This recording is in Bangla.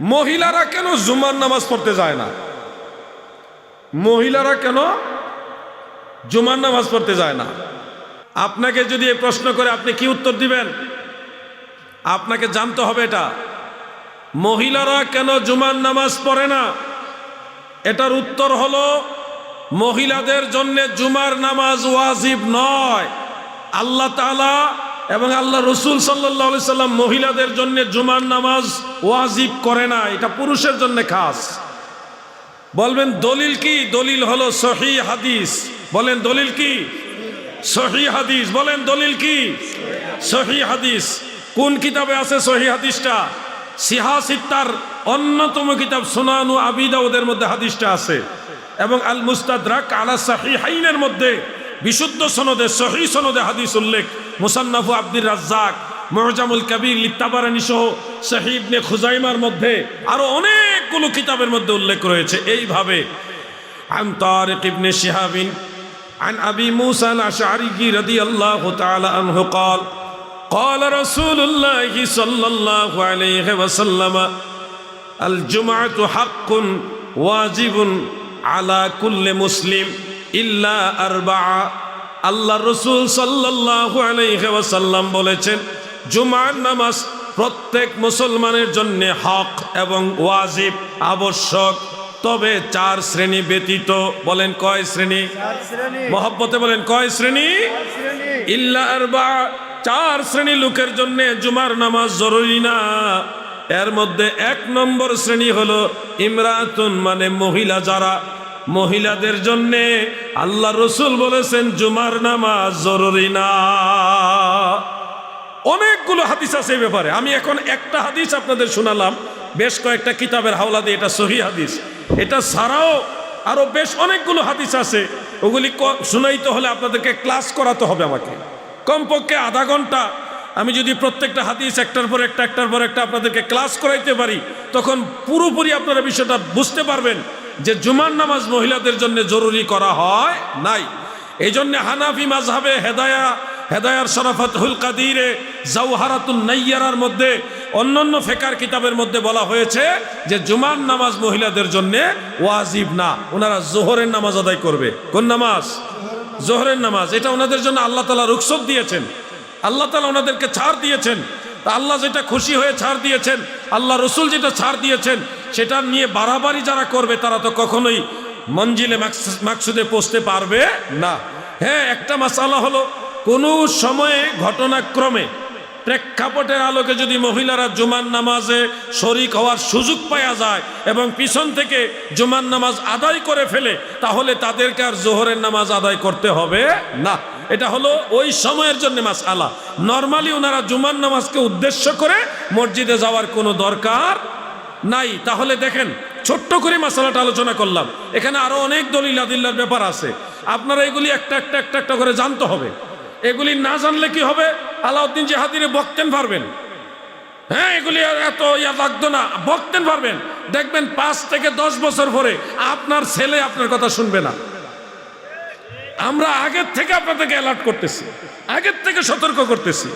মহিলারা কেন জুমার নামাজ পড়তে যায় না? মহিলারা কেন জুমার নামাজ পড়তে যায় না? আপনাকে যদি এই প্রশ্ন করে আপনি কি উত্তর দিবেন? আপনাকে জানতে হবে এটা। মহিলারা কেন জুমার নামাজ পড়ে না? এটার উত্তর হলো, মহিলাদের জন্য জুমার নামাজ ওয়াজিব নয়। আল্লাহ তাআলা এবং আল্লাহ রসুল সাল্লাহ সাল্লাম মহিলাদের জন্য জুমার নামাজ ওয়াজিব করে না, এটা পুরুষের জন্য খাস। বলবেন, দলিল কি? দলিল হলো সহি হাদিস। বলেন, দলিল কি? সহি হাদিস। বলেন, দলিল কি? সহি হাদিস। কোন কিতাবে আছে সহি হাদিসটা? সিহাসিত্তার অন্যতম কিতাব সোনানু আবিদাউদের মধ্যে হাদিসটা আছে। এবং আল মুস্তাদরাক আলা সাহি হাইনের মধ্যে বিশুদ্ধ সনদে সহি সনদে হাদিস উল্লেখ মুসান্নাফু আব্দুর রাজ্জাক মহজামুল কবির লিত্তাবারানি সহ সাহিবনে খুজাইমার মধ্যে আরো অনেকগুলো কিতাবের মধ্যে উল্লেখ রয়েছে এইভাবে عن طارق بن شهاب عن أبي موسى الأشعري رضي الله تعالى عنه قال قال رسول الله صلى الله عليه وسلم الجمعة حق واجب على كل مسلم ইল্লা আরবা আল্লাহ রসুল সাল্লাহ বলেছেন জুমার নামাজ প্রত্যেক মুসলমানের জন্য হক এবং ওয়াজিব আবশ্যক। তবে চার শ্রেণি ব্যতীত বলেন কয় শ্রেণি? মহব্বতে বলেন কয় শ্রেণি? ইল্লা আরবা চার শ্রেণি লোকের জন্য জুমার নামাজ জরুরি না। এর মধ্যে এক নম্বর শ্রেণি হলো ইমরাতুন মানে মহিলা যারা মহিলাদের জন্য আল্লাহ রসুল বলেছেন, জুমার নামাজ জরুরি না। অনেকগুলো হাদিস আছে ব্যাপারে। আমি এখন একটা হাদিস আপনাদের শোনালাম, বেশ কয়েকটা কিতাবের হাওলা দিয়ে এটা সহি হাদিস। এটা ছাড়াও আরও বেশ অনেকগুলো হাদিস আছে। ওগুলি শুনাইতে হলে আপনাদেরকে ক্লাস করাতে হবে আমাকে। কমপক্ষে আধা ঘণ্টা। আমি যদি প্রত্যেকটা হাদিস একটার পর একটা, একটার পর একটা আপনাদেরকে ক্লাস করাইতে পারি, তখন পুরোপুরি আপনারা বিষয়টা বুঝতে পারবেন। যে জুমার নামাজ মহিলাদের জন্য জরুরি করা হয় নাই। এই জন্য হানাফি মাঝহাবে হেদায়া, হেদায়ার শরাফত হুল কাদিরে জাউহারাতুল নাইয়ারার মধ্যে, অন্যান্য ফেকার কিতাবের মধ্যে বলা হয়েছে যে জুমার নামাজ মহিলাদের জন্য ওয়াজিব না। ওনারা জোহরের নামাজ আদায় করবে। কোন নামাজ? জোহরের নামাজ। এটা ওনাদের জন্য আল্লাহ তালা রুখসত দিয়েছেন। আল্লাহ তালা ওনাদেরকে ছাড় দিয়েছেন। তা আল্লাহ যেটা খুশি হয়ে ছাড় দিয়েছেন, আল্লাহ রসুল যেটা ছাড় দিয়েছেন, সেটা নিয়ে বাড়াবাড়ি যারা করবে, তারা তো কখনোই মঞ্জিলে মাকস- মাকসুদে পৌঁছতে পারবে না। হ্যাঁ একটা মাসালা হলো, কোনো সময়ে ঘটনাক্রমে প্রেক্ষাপটের আলোকে যদি মহিলারা জুমার নামাজে শরিক হওয়ার সুযোগ পাওয়া যায় এবং পিছন থেকে জুমান নামাজ আদায় করে ফেলে, তাহলে তাদেরকে আর জোহরের নামাজ আদায় করতে হবে না। এটা হলো ওই সময়ের জন্য মাস আলা নর্মালি ওনারা জুমার নামাজকে উদ্দেশ্য করে মসজিদে যাওয়ার কোনো দরকার নাই। তাহলে দেখেন, ছোট্ট করে মাসালাটা আলোচনা করলাম। এখানে আরও অনেক দলিল আদিল্লার ব্যাপার আছে। আপনারা এগুলি একটা একটা একটা একটা করে জানতে হবে। এগুলি না জানলে কি হবে? আলাউদ্দিন জাহাদিরে বকতেন পারবেন। হ্যাঁ এগুলি এত ইয়া লাগতো না। বকতেন পারবেন। দেখবেন পাঁচ থেকে দশ বছর পরে আপনার ছেলে আপনার কথা শুনবে না। আমরা আগের থেকে আপনাদেরকে অ্যালার্ট করতেছি। আগের থেকে সতর্ক করতেছি।